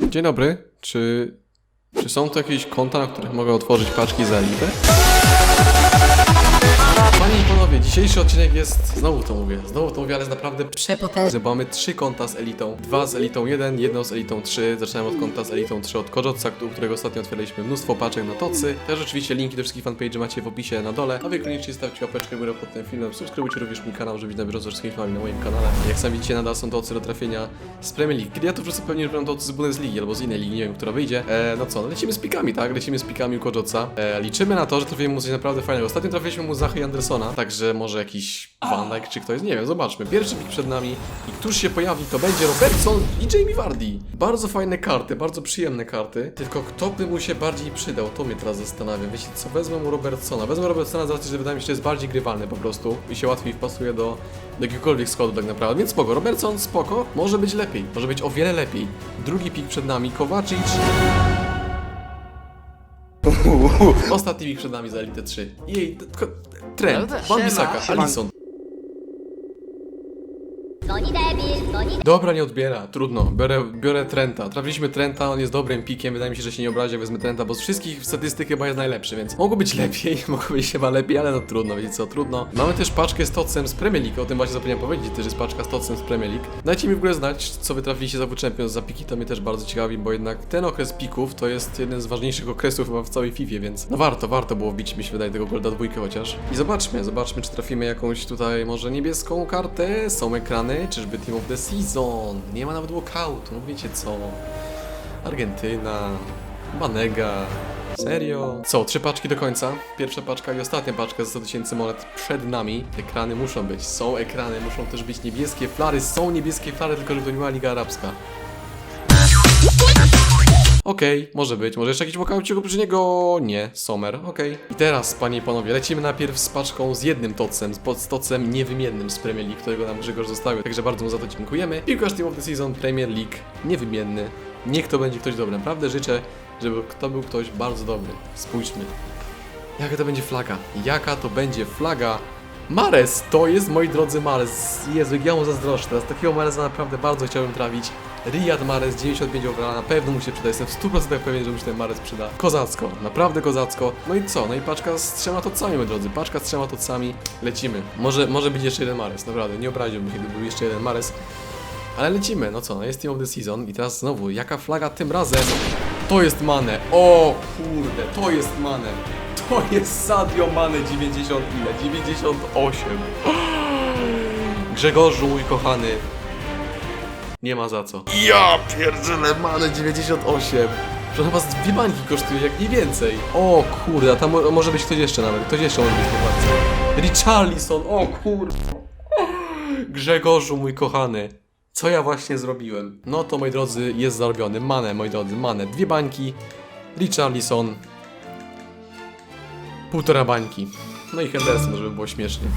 Dzień dobry. Czy, czy są tu jakieś konta, na których mogę otworzyć paczki za elitę? Panie i panowie, dzisiejszy odcinek jest, znowu to mówię, znowu to mówię, ale jest naprawdę Przepotężny. bo mamy trzy konta z elitą. Dwa z elitą 1, jedno z elitą 3. Zaczynamy od konta z elitą 3 od Kojotsa, u którego ostatnio otwieraliśmy mnóstwo paczek na tocy. Też oczywiście linki do wszystkich fanpage macie w opisie na dole. A wy koniecznie stawcie łapeczkę w górę pod tym filmem. Subskrybujcie również mój kanał, żeby być na bieżąco z wszystkimi filmami na moim kanale. Jak sami widzicie, nadal są tocy do trafienia z Premier League. Kiedy ja to wrzucę, pewnie będą tocy z Bundesligi albo z innej ligi, nie wiem, która wyjdzie. E, no co, no lecimy z pikami, tak? Lecimy z pikami u Kojotsa. E, liczymy na to, że trafimy mu coś naprawdę fajnego. Ostatnio trafiliśmy mu Zachy Andersona, także może jakiś Van Dijk czy ktoś, nie wiem, zobaczmy. Pierwszy pik przed nami i któż się pojawi, to będzie Robertson i Jamie Vardy. Bardzo fajne karty, bardzo przyjemne karty, tylko kto by mu się bardziej przydał, to mnie teraz zastanawiam. Wiecie co, wezmę mu Robertsona. Wezmę Robertsona z racji, że wydaje mi się, że jest bardziej grywalny po prostu i się łatwiej wpasuje do, do jakiegokolwiek składu tak naprawdę. Więc spoko, Robertson spoko, może być lepiej, może być o wiele lepiej. Drugi pik przed nami, Kovacic. Ostatni pik przed nami za Elite 3. Jej, tylko trend, Van Bissaka, Alisson. Noni debil, noni Dobra, nie odbiera, trudno. Biorę, biorę Trenta. Trafiliśmy Trenta, on jest dobrym pikiem, wydaje mi się, że się nie obrazi, wezmę Trenta, bo z wszystkich statystyk chyba jest najlepszy, więc mogło być lepiej, mogło być chyba lepiej, ale no trudno, wiecie co, trudno. Mamy też paczkę z Totcem z Premier League, o tym właśnie zapomniałem powiedzieć, też jest paczka z Totcem z Premier League. Dajcie mi w ogóle znać, co wy trafiliście za Champions za piki, to mnie też bardzo ciekawi, bo jednak ten okres pików to jest jeden z ważniejszych okresów chyba w całej FIFA, więc no warto, warto było wbić, mi się wydaje, tego Golda dwójkę chociaż. I zobaczmy, zobaczmy, czy trafimy jakąś tutaj może niebieską kartę, są ekrany, czyżby Team of the Season, nie ma nawet walkoutu, no wiecie co. Argentyna, Banega, serio? Co, trzy paczki do końca? Pierwsza paczka i ostatnia paczka za 100 tysięcy monet przed nami. Ekrany muszą być, są ekrany, muszą też być niebieskie flary, są niebieskie flary, tylko żeby to nie była Liga Arabska. Okej, może być. Może jeszcze jakiś walkoucik oprócz niego? Nie, Sommer, okej. I teraz, panie i panowie, lecimy najpierw z paczką z jednym tocem, z tocem niewymiennym z Premier League, którego nam Grzegorz zostawił, także bardzo mu za to dziękujemy. Piłkarz Team of the Season Premier League, niewymienny. Niech to będzie ktoś dobry. Naprawdę życzę, żeby to był ktoś bardzo dobry. Spójrzmy. Jaka to będzie flaga? Jaka to będzie flaga? Mares, to jest moi drodzy Mares. Jezu, ja mu zazdroszczę. Teraz takiego Maresa naprawdę bardzo chciałbym trafić. Riyad Mares, 95 overalla, na pewno mu się przyda. Jestem w 100% pewien, że mu się ten Mares przyda. Kozacko, naprawdę kozacko. No i co? No i paczka z trzema tocami, moi drodzy. Paczka z trzema tocami. Lecimy. Może, może być jeszcze jeden Mares, naprawdę. Nie obraziłbym się, gdyby był jeszcze jeden Mares. Ale lecimy, no co, no jest Team of the Season i teraz znowu, jaka flaga tym razem? To jest Mane, o kurde, to jest Mane. To jest Sadio Mane 90 ile? 98. Grzegorzu mój kochany. Nie ma za co. Ja pierdzielę Mane 98. Że chyba z dwie bańki kosztuje, jak nie więcej. O kurde, a tam mo- może być ktoś jeszcze nawet. Ktoś jeszcze może być paczce. Richarlison, o kurde. Grzegorzu mój kochany. Co ja właśnie zrobiłem? No to moi drodzy, jest zarobiony. Mane, moi drodzy, Mane. Dwie bańki. Richarlison. Półtora bańki. No i Henderson, żeby było śmiesznie.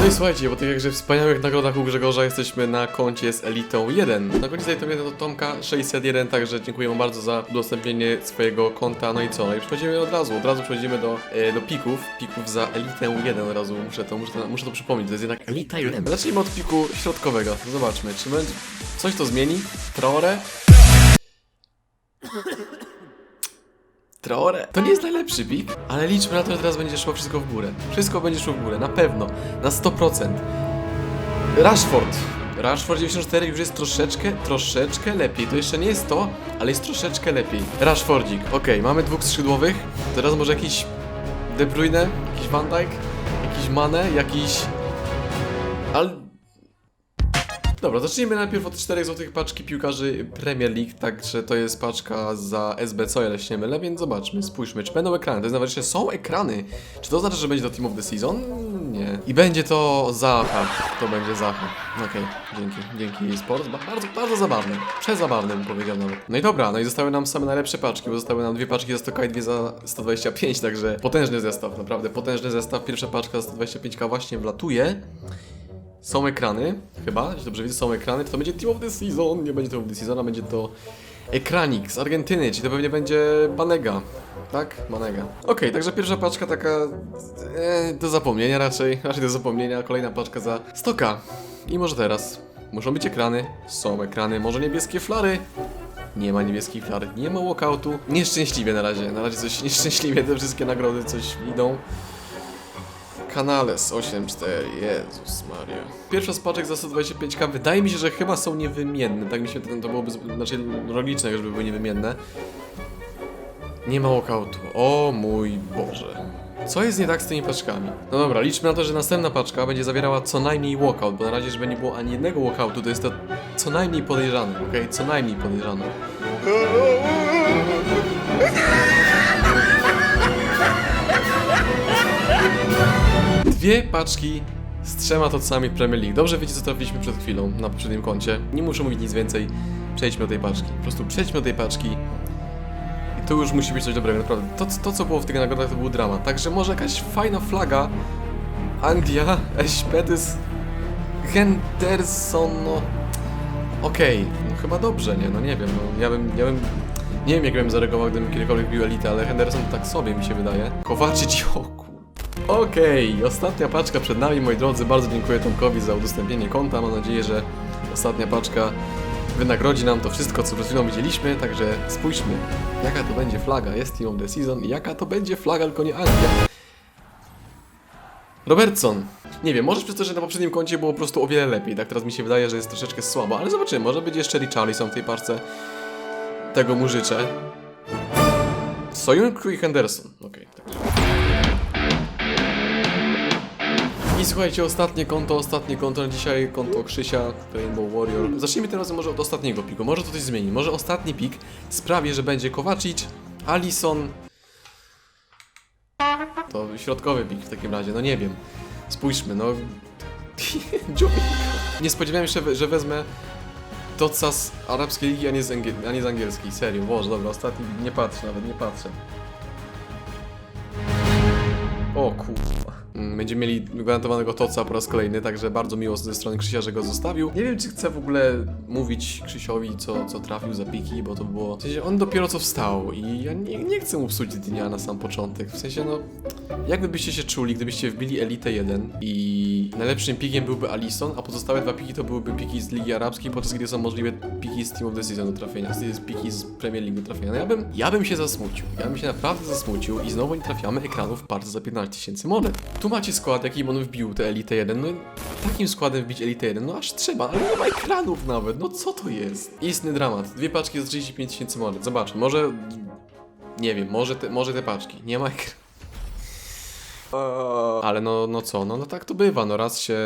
No i słuchajcie, bo tak jak że w wspaniałych nagrodach u Grzegorza jesteśmy na koncie z Elitą 1. Na koncie z Elitą 1 to Tomka 601, także dziękuję mu bardzo za udostępnienie swojego konta. No i co? No i przechodzimy od razu, od razu przechodzimy do, e, do pików, pików za Elitę 1 od razu, muszę to, muszę to, muszę to przypomnieć, to jest jednak Elita 1. Zacznijmy od piku środkowego. Zobaczmy, czy będzie... coś to zmieni? Traore? Traore? To nie jest najlepszy pik, ale liczmy na to, że teraz będzie szło wszystko w górę. Wszystko będzie szło w górę, na pewno, na 100%. Rashford. Rashford 94 już jest troszeczkę, troszeczkę lepiej. To jeszcze nie jest to, ale jest troszeczkę lepiej. Rashfordzik, okej, mamy dwóch skrzydłowych. Teraz może jakiś De Bruyne, jakiś Van Dijk, jakiś Mane, jakiś... Ale... Dobra, zacznijmy najpierw od 4 złotych paczki piłkarzy Premier League, także to jest paczka za SBC, o ile się nie mylę, więc zobaczmy, spójrzmy, czy będą ekrany, to jest że są ekrany. Czy to oznacza, że będzie to Team of the Season? Nie. I będzie to Zaha, to będzie Zaha. Okej, dzięki, dzięki Sport, Ba- bardzo, bardzo zabawne, przezabawne bym powiedział nawet. No i dobra, no i zostały nam same najlepsze paczki, bo zostały nam dwie paczki za 100k i dwie za 125, także potężny zestaw, naprawdę potężny zestaw. Pierwsza paczka za 125k właśnie wlatuje. Są ekrany, chyba, jeśli dobrze widzę, są ekrany, to, to będzie Team of the Season, nie będzie Team of the Season, a będzie to ekranik z Argentyny, czyli to pewnie będzie Banega, tak? Banega. Okej, także pierwsza paczka taka e, do zapomnienia raczej, raczej do zapomnienia, kolejna paczka za 100k. I może teraz, Muszą być ekrany. Są ekrany. Może niebieskie flary? Nie ma niebieskich flar, nie ma walkoutu. Nieszczęśliwie na razie. Na razie coś nieszczęśliwie, te wszystkie nagrody coś idą. Canales 8.4, Jezus Maria. Pierwsza z paczek za 125k, wydaje mi się, że chyba są niewymienne. Tak mi się to byłoby, znaczy logiczne, żeby były niewymienne. Nie ma walkoutu. O mój Boże. Co jest nie tak z tymi paczkami? No dobra, liczmy na to, że następna paczka będzie zawierała co najmniej walkout, bo na razie, żeby nie było ani jednego walkoutu, to jest to co najmniej podejrzane, okej? Co najmniej podejrzane. Dwie paczki z trzema tocami Premier League. Dobrze wiecie, co trafiliśmy przed chwilą na poprzednim koncie. Nie muszę mówić nic więcej. Przejdźmy do tej paczki. Po prostu przejdźmy do tej paczki. I to już musi być coś dobrego, naprawdę. To, to co było w tych nagrodach, to był dramat. Także może jakaś fajna flaga. Anglia, Eśpetys, Henderson, no... Okej, no chyba dobrze, nie? No nie wiem, no ja bym, ja bym... Nie wiem, jak bym zareagował, gdybym kiedykolwiek bił elitę, ale Henderson tak sobie mi się wydaje. Kowaczyć, o Okej, ostatnia paczka przed nami, moi drodzy. Bardzo dziękuję Tomkowi za udostępnienie konta. Mam nadzieję, że ostatnia paczka wynagrodzi nam to wszystko, co przed chwilą widzieliśmy. Także spójrzmy, jaka to będzie flaga. Jest Team of the Season i jaka to będzie flaga, tylko nie Anglia. Robertson. Nie wiem, może przez to, że na poprzednim koncie było po prostu o wiele lepiej. Tak teraz mi się wydaje, że jest troszeczkę słabo, ale zobaczymy. Może być jeszcze Richarlison w tej parce. Tego mu życzę. Soyuncu i Henderson. Okej, tak. Słuchajcie, ostatnie konto, ostatnie konto na dzisiaj, konto Krzysia, Rainbow Warrior. Zacznijmy tym razem może od ostatniego piku, może to coś zmieni. Może ostatni pik sprawi, że będzie Kowacic, Alison. To środkowy pik w takim razie, no nie wiem. Spójrzmy, no... Nie spodziewałem się, że wezmę Toca z arabskiej ligi, a nie z, a nie z angielskiej. Serio, boże, dobra, ostatni nie patrzę nawet, nie patrzę. O kurwa. Mm, Będziemy mieli gwarantowanego Toca po raz kolejny, także bardzo miło ze strony Krzysia, że go zostawił. Nie wiem, czy chcę w ogóle mówić Krzysiowi, co, co trafił za piki, bo to było... W sensie, on dopiero co wstał i ja nie, nie chcę mu psuć dnia na sam początek. W sensie, no... Jak byście się czuli, gdybyście wbili Elite 1 i najlepszym pikiem byłby Alison, a pozostałe dwa piki to byłyby piki z Ligi Arabskiej, podczas gdy są możliwe piki z Team of the Season do trafienia, z piki z Premier League do trafienia. No ja bym, ja bym się zasmucił. Ja bym się naprawdę zasmucił i znowu nie trafiamy ekranów bardzo za 15 tysięcy monet. Tu macie skład, jaki on wbił te Elite 1. No takim składem wbić Elite 1, no aż trzeba, ale nie ma ekranów nawet. No co to jest? Istny dramat. Dwie paczki za 35 tysięcy monet. Zobaczmy, może... Nie wiem, może te, może te paczki. Nie ma ekranów. Ale no, no co, no, no tak to bywa, no raz się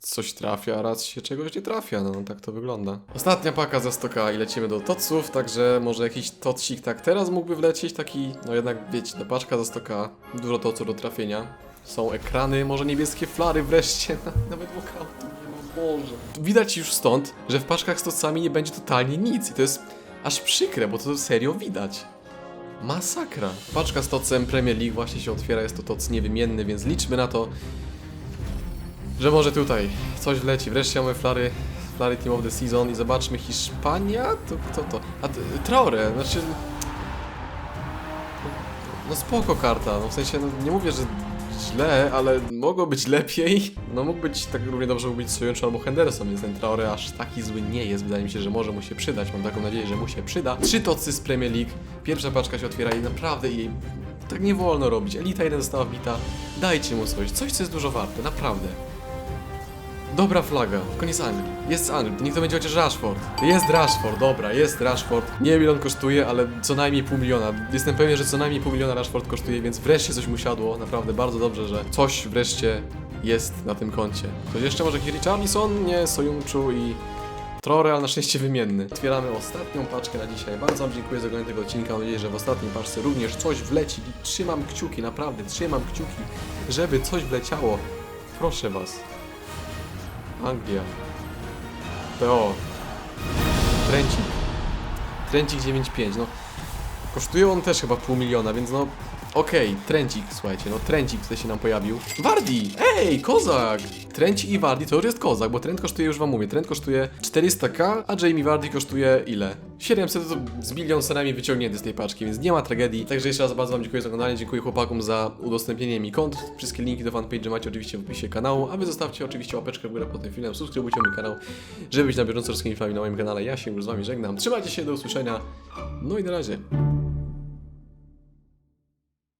coś trafia, a raz się czegoś nie trafia, no, no tak to wygląda. Ostatnia paka za 100k i lecimy do toców, także może jakiś tocik tak teraz mógłby wlecieć, taki, no jednak wiecie, ta paczka za 100k, dużo toców do trafienia. Są ekrany, może niebieskie flary wreszcie, nawet walkoutu nie ma, Boże. Widać już stąd, że w paczkach z tocami nie będzie totalnie nic i to jest aż przykre, bo to serio widać. Masakra. Paczka z tocem Premier League właśnie się otwiera, jest to toc niewymienny, więc liczmy na to, że może tutaj coś wleci. Wreszcie mamy flary, flary Team of the Season i zobaczmy Hiszpania? To kto to? A Traore, znaczy... No spoko karta, no w sensie no, nie mówię, że źle, ale mogło być lepiej. No mógł być, tak równie dobrze mógł być Sojunczu albo Henderson, więc ten Traore aż taki zły nie jest. Wydaje mi się, że może mu się przydać. Mam taką nadzieję, że mu się przyda. Trzy tocy z Premier League. Pierwsza paczka się otwiera i naprawdę jej tak nie wolno robić. Elita 1 została wbita. Dajcie mu coś, coś co jest dużo warte, naprawdę. Dobra flaga, koniec Anglii. Jest z Anglii, niech to będzie chociaż Rashford. Jest Rashford, dobra, jest Rashford. Nie wiem ile on kosztuje, ale co najmniej pół miliona. Jestem pewien, że co najmniej pół miliona Rashford kosztuje, więc wreszcie coś mu siadło. Naprawdę bardzo dobrze, że coś wreszcie jest na tym koncie. Coś jeszcze może Richarlison? Nie, Sojunczu i Traore, ale na szczęście wymienny. Otwieramy ostatnią paczkę na dzisiaj. Bardzo Wam dziękuję za oglądanie tego odcinka. Mam nadzieję, że w ostatniej paczce również coś wleci. I trzymam kciuki, naprawdę trzymam kciuki, żeby coś wleciało. Proszę Was. Anglia. PO. Trencik. Trencik 9.5, no. Kosztuje on też chyba pół miliona, więc no... Okej, Trencik, słuchajcie, no Trencik tutaj się nam pojawił. Wardi! Ej, kozak! Trencik i Wardi to już jest kozak, bo Trent kosztuje, już wam mówię, Trent kosztuje 400k, a Jamie Wardi kosztuje ile? 700 to z bilion cenami wyciągnięty z tej paczki, więc nie ma tragedii. Także jeszcze raz bardzo wam dziękuję za oglądanie, dziękuję chłopakom za udostępnienie mi kont. Wszystkie linki do fanpage macie oczywiście w opisie kanału, a wy zostawcie oczywiście łapeczkę w górę pod tym filmem, subskrybujcie mój kanał, żeby być na bieżąco z wszystkimi filmami na moim kanale. Ja się już z wami żegnam, trzymajcie się, do usłyszenia, no i na razie.